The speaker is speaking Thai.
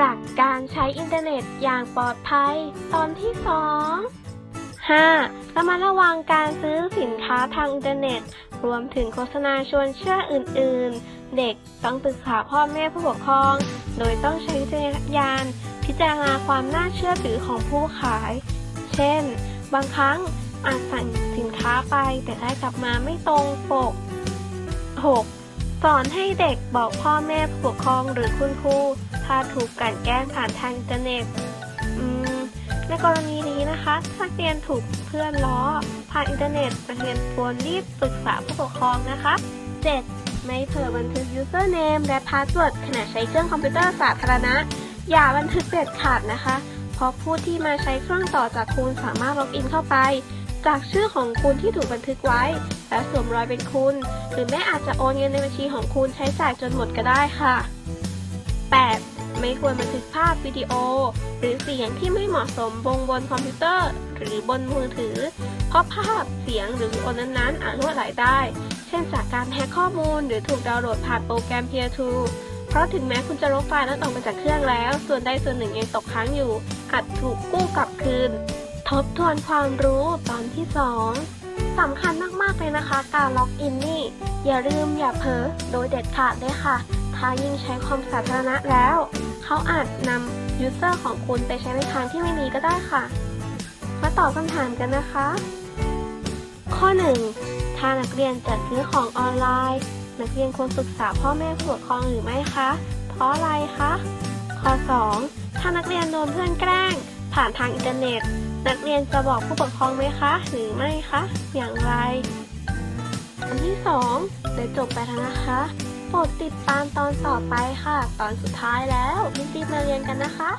หลักการใช้อินเทอร์เน็ตอย่างปลอดภัย ตอนที่ 2 5. ระมัดระวังการซื้อสินค้าทางอินเทอร์เน็ต รวมถึงโฆษณาชวนเชื่ออื่น ๆ เด็กต้องปรึกษาพ่อแม่ผู้ปกครอง โดยต้องใช้วิจารณญาณพิจารณาความน่าเชื่อถือของผู้ขาย เช่น บางครั้งอาจสั่งสินค้าไปแต่ได้กลับมาไม่ตรงปก 6. สอนให้เด็กบอกพ่อแม่ผู้ปกครองหรือคุณครูาถูกกันแกล้งผ่านทางอินเทอร์เน็ตในกรณีนี้นะคะถ้านักเรียนถูกเพื่อนล้อ ผ่านอินเทอร์เน็ตนักเรียนควรรีบปรึกษาผู้ปกครองนะคะ 7. ไม่เผลอบันทึก username และ password ขณะใช้เครื่องคอมพิวเตอร์สาธารณะ อย่าบันทึกเด็ดขาดนะคะ เพราะผู้ที่มาใช้เครื่องต่อจากคุณสามารถล็อกอินเข้าไป จากชื่อของคุณที่ถูกบันทึกไว้ และสวมรอยเป็นคุณ หรือแม่อาจจะโอนเงินในบัญชีของคุณใช้จ่ายจนหมดก็ได้ค่ะ ไม่ควรบันทึกภาพวิดีโอ หรือเสียงที่ไม่เหมาะสมบงบนคอมพิวเตอร์ หรือบนมือถือ เพราะภาพเสียงหรือวิดีโอนั้นๆอาจรั่วไหลได้ เช่นจากการแฮกข้อมูลหรือถูกดาวน์โหลดผ่านโปรแกรม Peer to เพราะถึงแม้คุณจะลบไฟล์นั้นออกมาจากเครื่องแล้ว ส่วนใดส่วนหนึ่งยังตกค้างอยู่ อาจถูกกู้กลับคืน ทบทวนความรู้ตอนที่ 2สำคัญมากๆเลยนะคะ การล็อกอินนี่ อย่าลืมอย่าเผลอโดยเด็ดขาดเลยค่ะ ถ้ายิ่งใช้คอมสาธารณะแล้ว เขาอาจนำยูเซอร์ของคุณไปใช้ในทางที่ไม่ดีก็ได้ค่ะ มาตอบคำถามกันนะคะ ข้อ 1 ถ้านักเรียนจะซื้อของออนไลน์ นักเรียนควรปรึกษาพ่อแม่ผู้ปกครองหรือไม่คะ เพราะอะไรคะ ข้อ 2 ถ้านักเรียนโดนเพื่อนแกล้ง ผ่านทางอินเทอร์เน็ต นักเรียนจะบอกผู้ปกครองไหมคะ หรือไม่คะ อย่างไร อันที่2ได้จบไปแล้วนะคะ ปรดติดตามตอนต่อไปค่ะ ตอนสุดท้ายแล้วรีบๆมาเรียนกันนะคะ